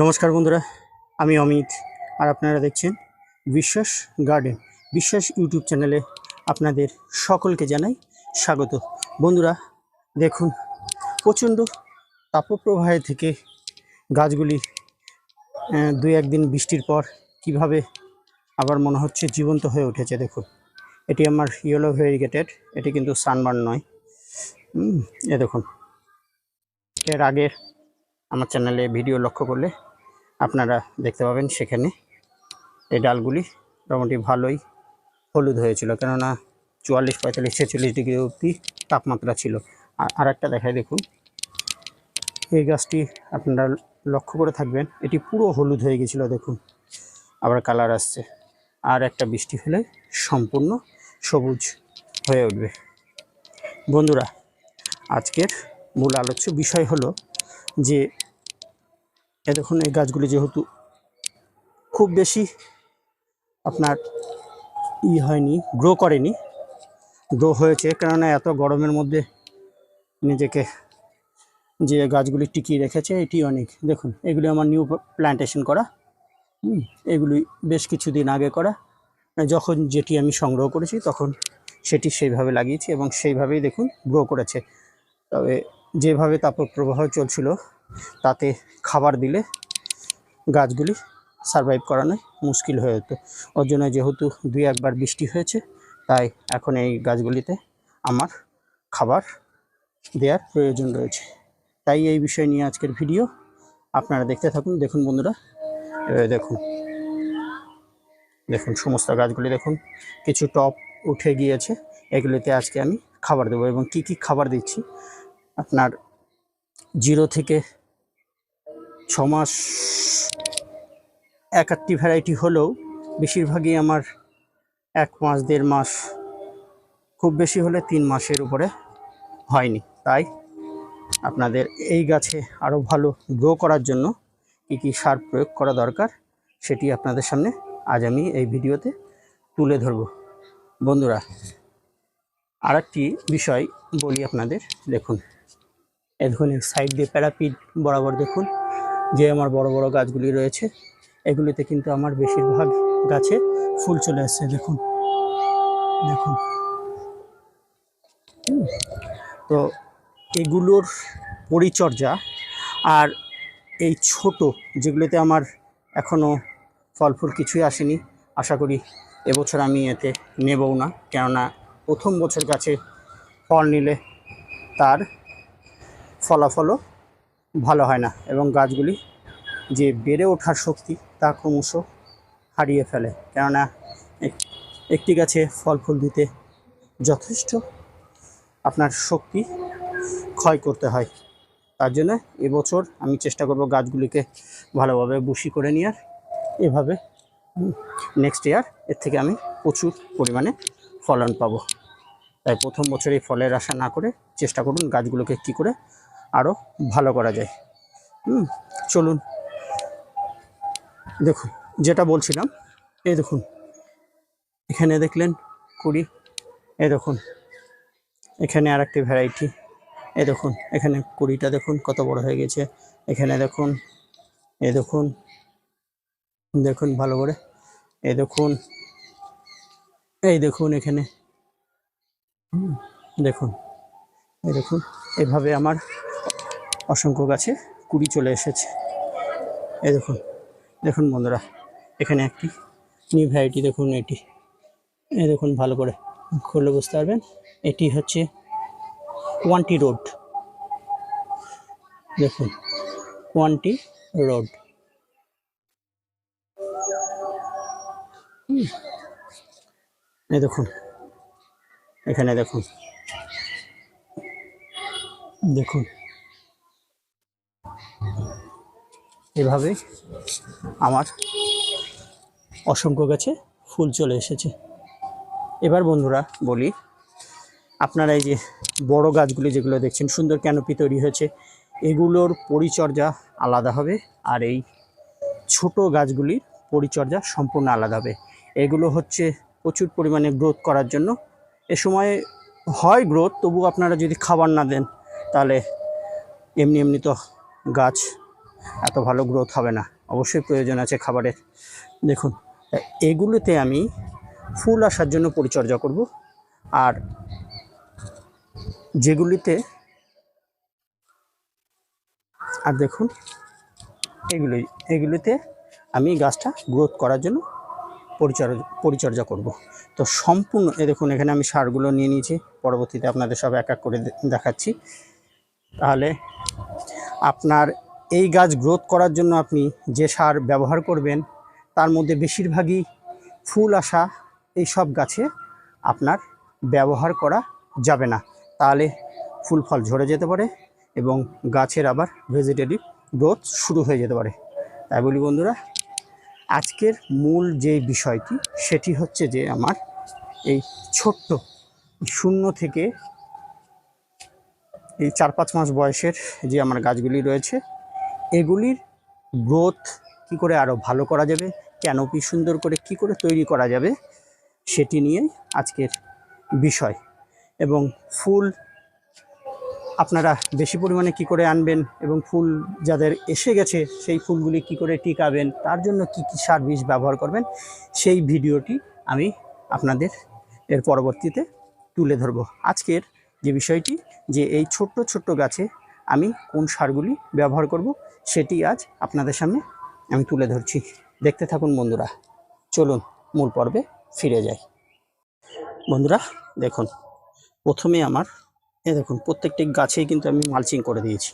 নমস্কার বন্ধুরা, আমি অমিত, আর আপনারা দেখছেন বিশ্বাস গার্ডেন। বিশ্বাস ইউটিউব চ্যানেলে আপনাদের সকলকে জানাই স্বাগত। বন্ধুরা, দেখুন, প্রচণ্ড তাপপ্রবাহের থেকে গাছগুলি দুই একদিন বৃষ্টির পর কীভাবে আবার মনে হচ্ছে জীবন্ত হয়ে উঠেছে, দেখুন। এটি আমার ইয়েলো ভেরিগেটেড, এটি কিন্তু সানবার্ন নয়। এ দেখুন, এর আগের আমার চ্যানেলে ভিডিও লক্ষ্য করলে আপনারা দেখতে পাবেন সেখানে। এই ডালগুলি মোটামুটি ভালোই হলুদ হয়েছিল, কেননা চুয়াল্লিশ পঁয়তাল্লিশ ছেচল্লিশ ডিগ্রি অবধি তাপমাত্রা ছিল। আর আরেকটা দেখায় দেখুন। এই গাছটি আপনারা লক্ষ্য করে থাকবেন, এটি পুরো হলুদ হয়ে গেছিল, দেখুন। আবার কালার আসছে। আর একটা বৃষ্টি হলে সম্পূর্ণ সবুজ হয়ে উঠবে। বন্ধুরা, আজকের মূল আলোচ্য বিষয় হলো যে এ দেখুন, এই গাছগুলি যেহেতু খুব বেশি আপনার ই হয়নি গ্রো করেনি গ্রো হয়েছে, কেননা এত গরমের মধ্যে নিজেকে যে গাছগুলি টিকিয়ে রেখেছে, এটি অনেক। দেখুন, এগুলি আমার নিউ প্ল্যান্টেশন করা। এগুলি বেশ কিছুদিন আগে করা। যখন যেটি আমি সংগ্রহ করেছি, তখন সেটি সেইভাবে লাগিয়েছি এবং সেইভাবেই দেখুন গ্রো করেছে। তবে যেভাবে তাপপ্রবাহ চলছিল তাতে খাবার দিলে গাছগুলি সারভাইভ করানো মুশকিল হয়ে যেত। ওর জন্য যেহেতু দুই একবার বৃষ্টি হয়েছে, তাই এখন এই গাছগুলিতে আমার খাবার দেওয়ার প্রয়োজন রয়েছে। তাই এই বিষয় নিয়ে আজকের ভিডিও আপনারা দেখতে থাকুন। দেখুন বন্ধুরা দেখুন। দেখুন সমস্ত গাছগুলি, দেখুন কিছু টপ উঠে গিয়েছে। এগুলিতে আজকে আমি খাবার দেবো এবং কি কি খাবার দিচ্ছি আপনার জিরো থেকে ছ মাস এক ভ্যারাইটি হলেও বেশিরভাগই আমার এক মাস, দেড় মাস, খুব বেশি হলে তিন মাসের উপরে হয়নি। তাই আপনাদের এই গাছে আরও ভালো গ্রো করার জন্য কী কী সার প্রয়োগ করা দরকার সেটি আপনাদের সামনে আজ আমি এই ভিডিওতে তুলে ধরব। বন্ধুরা আর বিষয় বলি আপনাদের, দেখুন। দেখুন সাইড দিয়ে প্যারাপিড বরাবর দেখুন, যে আমার বড় বড় গাছগুলি রয়েছে। এগুলিতে কিন্তু আমার বেশিরভাগ গাছে ফুল চলে আসছে, দেখুন। দেখুন। তো এগুলোর পরিচর্যা আর এই ছোট, যেগুলোতে আমার এখনও ফল ফুল কিছুই আসেনি, আশা করি এবছর আমি এতে নেবও না। কেননা প্রথম বছর গাছে ফল নিলে তার ফলাফলও ভালো হয় না এবং গাছগুলি যে বেড়ে ওঠার শক্তি তা ক্রমশ হারিয়ে ফেলে। কেননা এক- একটি গাছে ফল ফুল দিতে যথেষ্ট আপনার শক্তি ক্ষয় করতে হয়। তার জন্য এবছর আমি চেষ্টা করব গাছগুলিকে ভালোভাবে বুশি করে নেওয়ার। এভাবে নেক্সট ইয়ার এর থেকে আমি প্রচুর পরিমাণে ফলন পাবো। তাই প্রথম বছর এই ফলের আশা না করে চেষ্টা করুন গাছগুলোকে কী করে আরও ভালো করা যায়। হুম, চলুন। দেখুন, যেটা বলছিলাম, এই দেখুন। এখানে দেখলেন কুড়ি এ দেখুন। এখানে আর একটি ভ্যারাইটি এ দেখুন। এখানে কুড়িটা দেখুন, কত বড় হয়ে গেছে। এখানে দেখুন এ দেখুন। দেখুন, ভালো করে। এ দেখুন, এই দেখুন এখানে। দেখুন, এই দেখুন। এভাবে আমার অসংখ্য গাছে কুড়ি চলে এসেছে। এ দেখুন দেখুন বন্ধুরা, এখানে একটি নিউ ভ্যারাইটি দেখুন এটি। এ দেখুন, ভালো করে খুলে বুঝতে পারবেন। এটি হচ্ছে ওয়ানটি রোড দেখুন ওয়ানটি রোড। এই দেখুন, এখানে দেখুন দেখুন। এভাবে আমার অসংখ্য গাছে ফুল চলে এসেছে। এবার বন্ধুরা বলি, আপনারা এই যে বড় গাছগুলি যেগুলো দেখছেন, সুন্দর ক্যানোপি তৈরি হয়েছে, এগুলোর পরিচর্যা আলাদা হবে আর এই ছোট গাছগুলির পরিচর্যা সম্পূর্ণ আলাদা হবে। এগুলো হচ্ছে প্রচুর পরিমাণে গ্রোথ করার জন্য। এ সময় হয় গ্রোথ তবু আপনারা যদি খাবার না দেন, তাহলে এমনি এমনি তো গাছ এত ভালো গ্রোথ হবে না। অবশ্যই প্রয়োজন আছে খাবারের। দেখুন, এগুলোতে আমি ফুল আসার জন্য পরিচর্যা করব। আর যেগুলিতে আর দেখুন এগুলোই এগুলিতে আমি গাছটা গ্রোথ করার জন্য পরিচর্যা পরিচর্যা করব। তো সম্পূর্ণ, এ দেখুন, এখানে আমি সারগুলো নিয়ে নিয়েছি। পরবর্তীতে আপনাদের সব এক এক করে দেখাচ্ছি। তাহলে আপনার এই গাছ গ্রোথ করার জন্য আপনি যে সার ব্যবহার করবেন, তার মধ্যে বেশিরভাগই ফুল আসা এই সব গাছে আপনার ব্যবহার করা যাবে না। তাহলে ফুল ফল ঝরে যেতে পারে এবং গাছের আবার ভেজিটেটিভ গ্রোথ শুরু হয়ে যেতে পারে। তাই বলি বন্ধুরা, আজকের মূল যে বিষয়টি, সেটি হচ্ছে যে আমার এই ছোট্ট শূন্য থেকে এই চার পাঁচ মাস বয়সের যে আমার গাছগুলি রয়েছে এগুলির গ্রোথ কি করে আরও ভালো করা যাবে? কেন ক্যানোপি সুন্দর করে কি করে তৈরি করা যাবে? সেটি নিয়ে আজকের বিষয়। এবং ফুল আপনারা বেশি পরিমাণে কি করে আনবেন এবং ফুল যাদের এসে গেছে, সেই ফুলগুলি কি করে টিকাবেন, তার জন্য কি কি সার ব্যবহার করবেন, সেই ভিডিওটি আমি আপনাদের এর পরবর্তীতে তুলে ধরব। আজকের যে বিষয়টি, যে এই ছোট্ট ছোট্ট গাছে আমি কোন সারগুলি ব্যবহার করব সেটি আজ আপনাদের সামনে আমি তুলে ধরছি। দেখতে থাকুন বন্ধুরা, চলুন মূল পর্বে ফিরে যাই। বন্ধুরা, দেখুন, প্রথমে আমার, এ দেখুন, প্রত্যেকটি গাছেই কিন্তু আমি মালচিং করে দিয়েছি।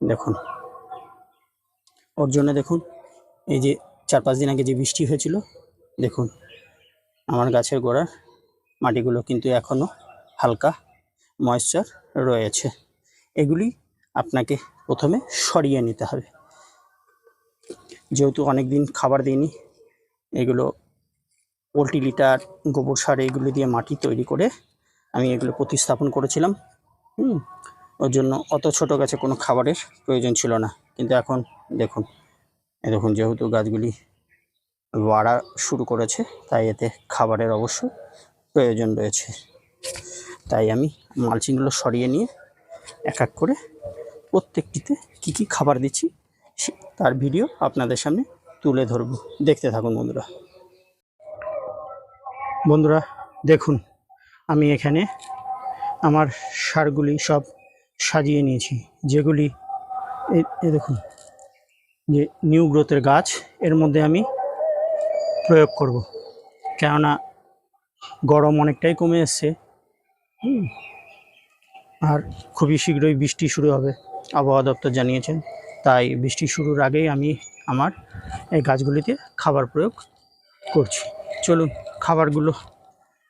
দেখুন, ওর জন্য দেখুন, এই যে চার পাঁচ দিন আগে যে বৃষ্টি হয়েছিল, দেখুন, আমার গাছের গোড়ার মাটিগুলো কিন্তু এখনও হালকা ময়েশ্চার রয়েছে। এগুলি আপনাকে প্রথমে সরিয়ে নিতে হবে। যেহেতু অনেক দিন খাবার দিইনি, এগুলো পোলট্রি লিটার, গোবর সার এগুলো দিয়ে মাটি তৈরি করে আমি এগুলো প্রতিস্থাপন করেছিলাম। হুম, ওর জন্য অত ছোট গাছে কোনো খাবারের প্রয়োজন ছিল না। কিন্তু এখন দেখুন দেখুন যেহেতু গাছগুলি বাড়া শুরু করেছে, তাই এতে খাবারের অবশ্য প্রয়োজন রয়েছে। তাই আমি মালচিংগুলো সরিয়ে নিয়ে এক এক করে প্রত্যেকটিতে কি কি খাবার দিচ্ছি তার ভিডিও আপনাদের সামনে তুলে ধরব। দেখতে থাকুন বন্ধুরা। বন্ধুরা, দেখুন, আমি এখানে আমার সারগুলি সব সাজিয়ে নিয়েছি, যেগুলি এ- দেখুন, যে নিউ গ্রোথের গাছ, এর মধ্যে আমি প্রয়োগ করব। কেননা গরম অনেকটাই কমে এসছে আর খুবই শীঘ্রই বৃষ্টি শুরু হবে। আবহাওয়া দপ্তর জানিয়েছেন তাই বৃষ্টি শুরুর আগেই আমি আমার এই গাছগুলিতে খাবার প্রয়োগ করছি। চলুন খাবারগুলো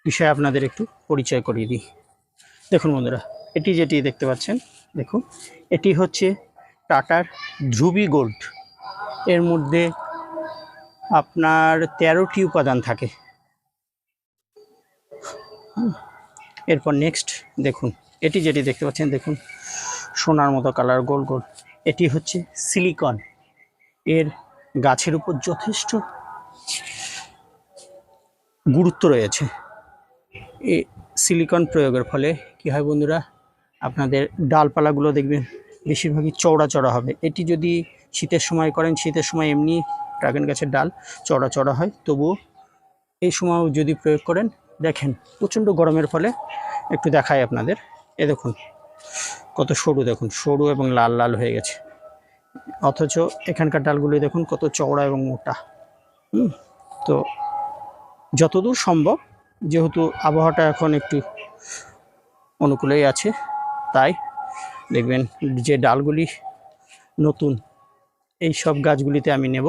বিষয়ে আপনাদের একটু পরিচয় করিয়ে দিই। দেখুন বন্ধুরা, এটি যেটি দেখতে পাচ্ছেন, দেখুন, এটি হচ্ছে টাটার ধ্রুবি গোল্ড। এর মধ্যে আপনার তেরোটি উপাদান থাকে। এরপর নেক্সট দেখুন, এটি যেটি দেখতে পাচ্ছেন, দেখুন সোনার মতো কালার, গোল গোল। এটি হচ্ছে সিলিকন। এর গাছের উপর যথেষ্ট গুরুত্ব রয়েছে। এই সিলিকন প্রয়োগের ফলে কী হয় বন্ধুরা? আপনাদের ডালপালাগুলো দেখবেন বেশিরভাগই চওড়া চড়া হবে। এটি যদি শীতের সময় করেন, শীতের সময় এমনি ড্রাগন গাছের ডাল চড়া চড়া হয়। তবুও এই সময়ও যদি প্রয়োগ করেন, দেখেন প্রচণ্ড গরমের ফলে একটু দেখায় আপনাদের। এ দেখুন। কত সরু দেখুন, সরু এবং লাল লাল হয়ে গেছে। অথচ এখানকার ডালগুলি দেখুন কত চওড়া এবং মোটা। হুম, তো যতদূর সম্ভব, যেহেতু আবহাওয়াটা এখন একটু অনুকূলেই আছে, তাই দেখবেন যে ডালগুলি নতুন, এই সব গাছগুলিতে আমি নেব,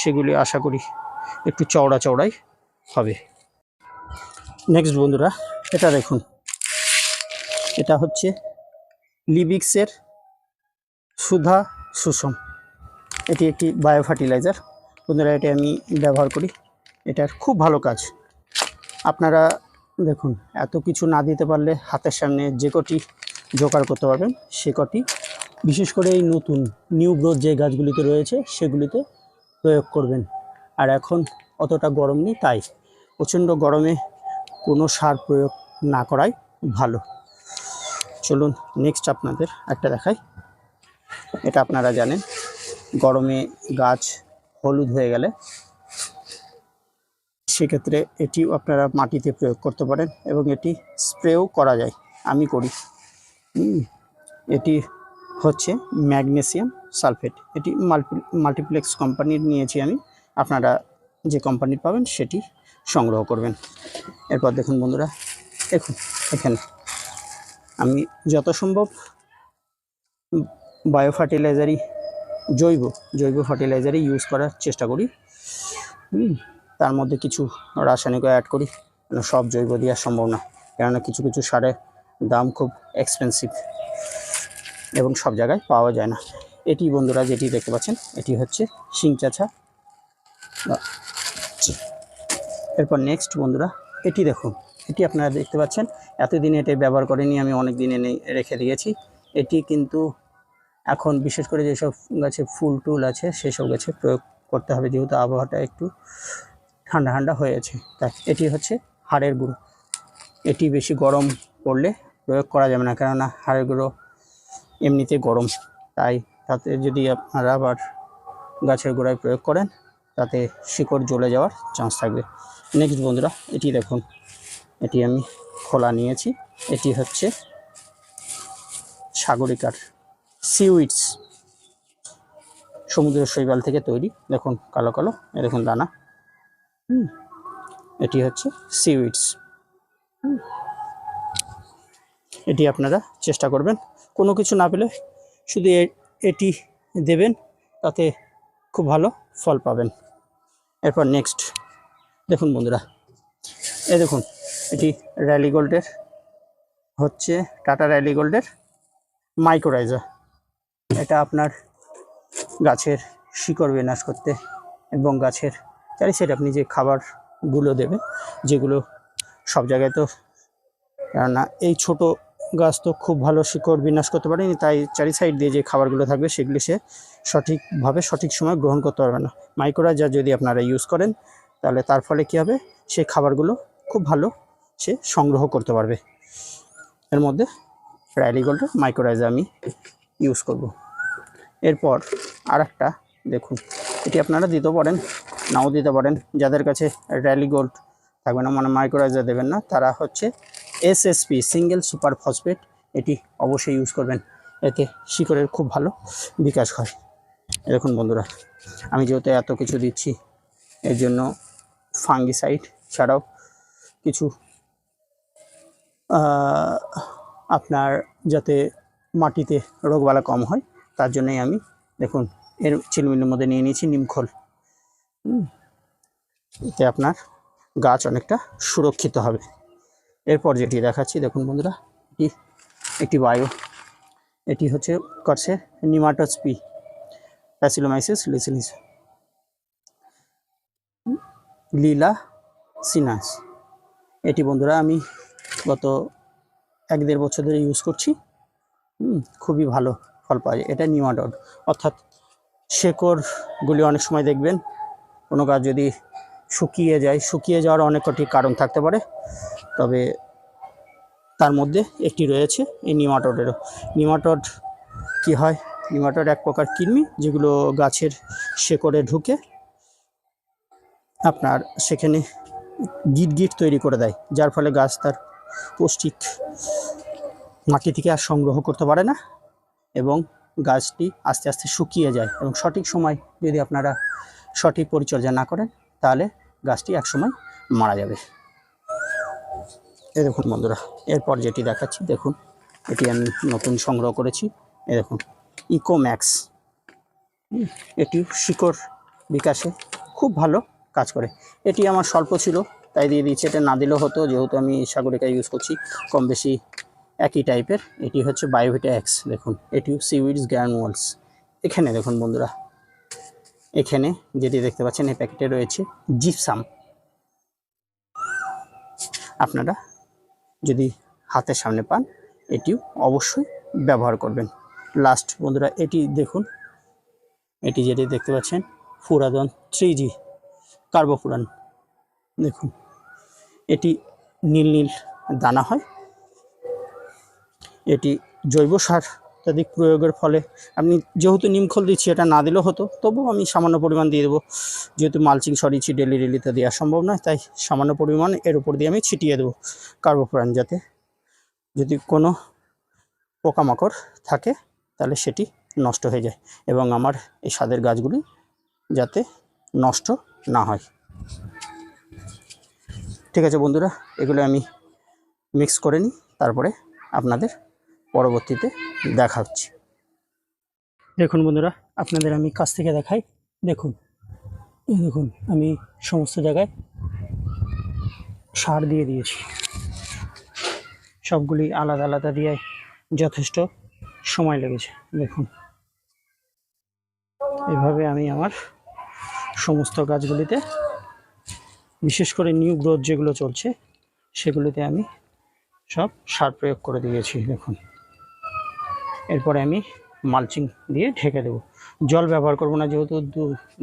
সেগুলি আশা করি একটু চওড়া চওড়াই হবে। নেক্সট বন্ধুরা, এটা দেখুন, এটা হচ্ছে লিবিক্সের সুধা সুষম। এটি একটি বায়ো ফার্টিলাইজার বন্ধুরা, এটি আমি ব্যবহার করি। এটার খুব ভালো কাজ। আপনারা দেখুন, এত কিছু না দিতে পারলে হাতের সামনে যে কটি জোগাড় করতে পারবেন, সে কটি। বিশেষ করে এই নতুন নিউ গ্রোথ যে গাছগুলিতে রয়েছে, সেগুলিতে প্রয়োগ করবেন। আর এখন অতটা গরম নেই, তাই প্রচণ্ড গরমে কোনো সার প্রয়োগ না করাই ভালো। চলুন নেক্সট আপনাদের একটা দেখাই। এটা আপনারা জানেন, গরমে গাছ হলুদ হয়ে গেলে সেক্ষেত্রে এটিও আপনারা মাটিতে প্রয়োগ করতে পারেন এবং এটি স্প্রেও করা যায়। আমি করি। এটি হচ্ছে ম্যাগনেসিয়াম সালফেট। এটি মাল্টি মাল্টিপ্লেক্স কোম্পানির নিয়েছি আমি। আপনারা যে কোম্পানির পাবেন সেটি সংগ্রহ করবেন। এরপর দেখুন বন্ধুরা, দেখুন এখানে। আমি যত সম্ভব বায়ো ফার্টিলাইজারই জৈব জৈব ফার্টিলাইজারই ইউজ করার চেষ্টা করি। তার মধ্যে কিছু রাসায়নিকও অ্যাড করি সব জৈব দেওয়া সম্ভব না, কেননা কিছু কিছু সারের দাম খুব এক্সপেন্সিভ এবং সব জায়গায় পাওয়া যায় না। এটি বন্ধুরা যেটি দেখতে পাচ্ছেন, এটি হচ্ছে শিং চাছা এরপর নেক্সট বন্ধুরা, এটি দেখুন। এটি আপনারা দেখতে পাচ্ছেন। এতদিন এটি ব্যবহার করেনি, আমি অনেক দিন এনে রেখে দিয়েছি। এটি কিন্তু এখন বিশেষ করে যেসব গাছে ফুল টুল আছে, সেসব গাছে প্রয়োগ করতে হবে, যেহেতু আবহাওয়াটা একটু ঠান্ডা ঠান্ডা হয়েছে। তাই এটি হচ্ছে হাড়ের গুঁড়ো। এটি বেশি গরম পড়লে প্রয়োগ করা যাবে না, কেননা হাড়ের গুঁড়ো এমনিতে গরম। তাই তাতে যদি আপনারা আবার গাছের গোড়ায় প্রয়োগ করেন, তাতে শিকড় জ্বলে যাওয়ার চান্স থাকবে। নেক্সট বন্ধুরা, এটি দেখুন। এটি আমি খোলা নিয়েছি। এটি হচ্ছে সাগরিকার সিউইডস সমুদ্র শৈবাল থেকে তৈরি। দেখুন কালো কালো, এ দেখুন দানা। এটি হচ্ছে সিউইডস এটি আপনারা চেষ্টা করবেন। কোনো কিছু না পেলে শুধু এটি দেবেন, তাতে খুব ভালো ফল পাবেন। এরপর নেক্সট, দেখুন বন্ধুরা, এ দেখুন। এটি র্যালি গোল্ডের হচ্ছে টাটা র্যালি গোল্ডের মাইক্রোরাইজার এটা আপনার গাছের শিকড় বিনাশ করতে এবং গাছের চারি সাইড আপনি যে খাবারগুলো দেবেন, যেগুলো সব জায়গায় তো কেননা এই ছোট গাছ তো খুব ভালো শিকড় বিনাশ করতে পারেনি, তাই চারি সাইড দিয়ে যে খাবারগুলো থাকবে, সেগুলি সে সঠিকভাবে সঠিক সময় গ্রহণ করতে পারবে না। মাইক্রোরাইজার যদি আপনারা ইউজ করেন, তাহলে তার ফলে কী হবে? সেই খাবারগুলো খুব ভালো সে সংগ্রহ করতে পারবে। এর মধ্যে রাইলি গোল্ডের মাইক্রোরাইজার আমি ইউজ করব। এরপর আর একটা দেখুন। এটি আপনারা দিতে পারেন, নাও দিতে পারেন। যাদের কাছে র্যালি গোল্ড থাকবে না মানে মাইক্রোরাইজার দেবেন না, তারা হচ্ছে এসএসপি সিঙ্গেল সুপার ফসফেট এটি অবশ্যই ইউজ করবেন। এতে শিকড়ের খুব ভালো বিকাশ হয়। দেখুন বন্ধুরা, আমি যেহেতু এত কিছু দিচ্ছি, এর জন্য ফাঙ্গিসাইড ছাড়াও কিছু আপনার যাতে মাটিতে রোগবালা কম হয়, তার জন্যই আমি, দেখুন, এর চিলমিলের মধ্যে নিয়ে নিয়েছি নিমখোল এতে আপনার গাছ অনেকটা সুরক্ষিত হবে। এরপর যেটি দেখাচ্ছি, দেখুন বন্ধুরা, এটি একটি বায়ো। এটি হচ্ছে, করছে নিমাটোসপি প্যাসিলোমাইসিস লিসিলিস লীলা সিনাস। এটি বন্ধুরা, আমি গত এক দেড় বছর ধরে ইউজ করছি। খুবই ভালো ফল পাওয়া যায়। এটা নিমাডড অর্থাৎ শেকড়গুলি অনেক সময় দেখবেন, কোনো গাছ যদি শুকিয়ে যায়, শুকিয়ে যাওয়ার অনেক কটি কারণ থাকতে পারে। তবে তার মধ্যে একটি রয়েছে, এই নিমাটোডেরও নিমাটোড কি হয়? নিমাটোড এক প্রকার কৃমি, যেগুলো গাছের শেকড়ে ঢুকে আপনার সেখানে গিট গিট তৈরি করে দেয়, যার ফলে গাছ তার পৌষ্টিক মাটি থেকে আর সংগ্রহ করতে পারে না এবং গাছটি আস্তে আস্তে শুকিয়ে যায় এবং সঠিক সময় যদি আপনারা সঠিক পরিচর্যা না করেন, তাহলে গাছটি একসময় মারা যাবে। এ দেখুন বন্ধুরা, এরপর যেটি দেখাচ্ছি, দেখুন, এটি আমি নতুন সংগ্রহ করেছি। এ দেখুন ইকোম্যাক্স এটি শিকড় বিকাশে খুব ভালো কাজ করে। এটি আমার স্বল্প ছিল তাই দিয়ে দিচ্ছি। এটা না দিলেও হতো, যেহেতু আমি সাগরিকা ইউজ করছি, কম বেশি একই টাইপের এটি হচ্ছে বায়োভিটা এক্স দেখুন এটি সিউইডস গ্র্যানুয়ালস এখানে দেখুন বন্ধুরা, এখানে যেটি দেখতে পাচ্ছেন, এই প্যাকেটে রয়েছে জিপসাম আপনারা যদি হাতের সামনে পান, এটিও অবশ্যই ব্যবহার করবেন। লাস্ট বন্ধুরা, এটি দেখুন, এটি যেটি দেখতে পাচ্ছেন ফুরাদন থ্রি জি কার্বোফুরান দেখুন, এটি নীল নীল দানা হয়। এটি জৈব সার অত্যাধিক প্রয়োগের ফলে আমি যেহেতু নিমখোল দিচ্ছি, এটা না দিলেও হতো, তবুও আমি সামান্য পরিমাণ দিয়ে দেবো। যেহেতু মালচিং সরিয়েছি ডেলি ডেলি তো দেওয়া সম্ভব নয়, তাই সামান্য পরিমাণ এর উপর দিয়ে আমি ছিটিয়ে দেবো কার্বোপ্রান যাতে। যদি কোনো পোকামাকড় থাকে, তাহলে সেটি নষ্ট হয়ে যায় এবং আমার এই স্বাদের গাছগুলি যাতে নষ্ট না হয়। ঠিক আছে বন্ধুরা, এগুলো আমি মিক্স করে নিই, তারপরে আপনাদের পরবর্তীতে দেখা হচ্ছে দেখুন বন্ধুরা, আপনাদের আমি কাছ থেকে দেখাই। দেখুন দেখুন, আমি সমস্ত জায়গায় সার দিয়ে দিয়েছি। সবগুলি আলাদা আলাদা দিয়ে যথেষ্ট সময় লেগেছে। দেখুন, এভাবে আমি আমার সমস্ত গাছগুলিতে বিশেষ করে নিউ গ্রোথ যেগুলো চলছে, সেগুলোতে আমি সব সার প্রয়োগ করে দিয়েছি, দেখুন। এরপরে আমি মালচিং দিয়ে ঢেকে দেবো। জল ব্যবহার করব না, যেহেতু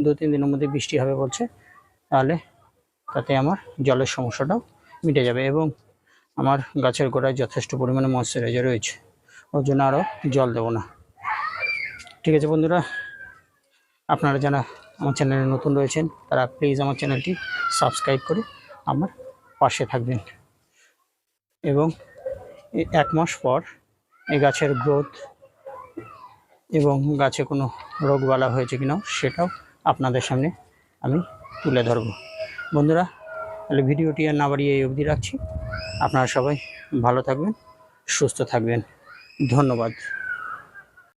দু তিন দিনের মধ্যে বৃষ্টি হবে বলছে, তাহলে তাতে আমার জলের সমস্যাটাও মিটে যাবে এবং আমার গাছের গোড়ায় যথেষ্ট পরিমাণে ময়শ্চারাইজার রয়েছে, ওর জন্য আরও জল দেবো না। ঠিক আছে বন্ধুরা, আপনারা যারা আমার চ্যানেলে নতুন রয়েছেন, তারা প্লিজ আমার চ্যানেলটি সাবস্ক্রাইব করে আমার পাশে থাকবেন। এবং এক মাস পর এই গাছের গ্রোথ এবং গাছে কোনো রোগবালা হয়েছে কিনা সেটাও আপনাদের সামনে আমি তুলে ধরব। বন্ধুরা, তাহলে ভিডিওটি আর না বাড়িয়ে এই অবধি রাখছি। আপনারা সবাই ভালো থাকবেন, সুস্থ থাকবেন। ধন্যবাদ।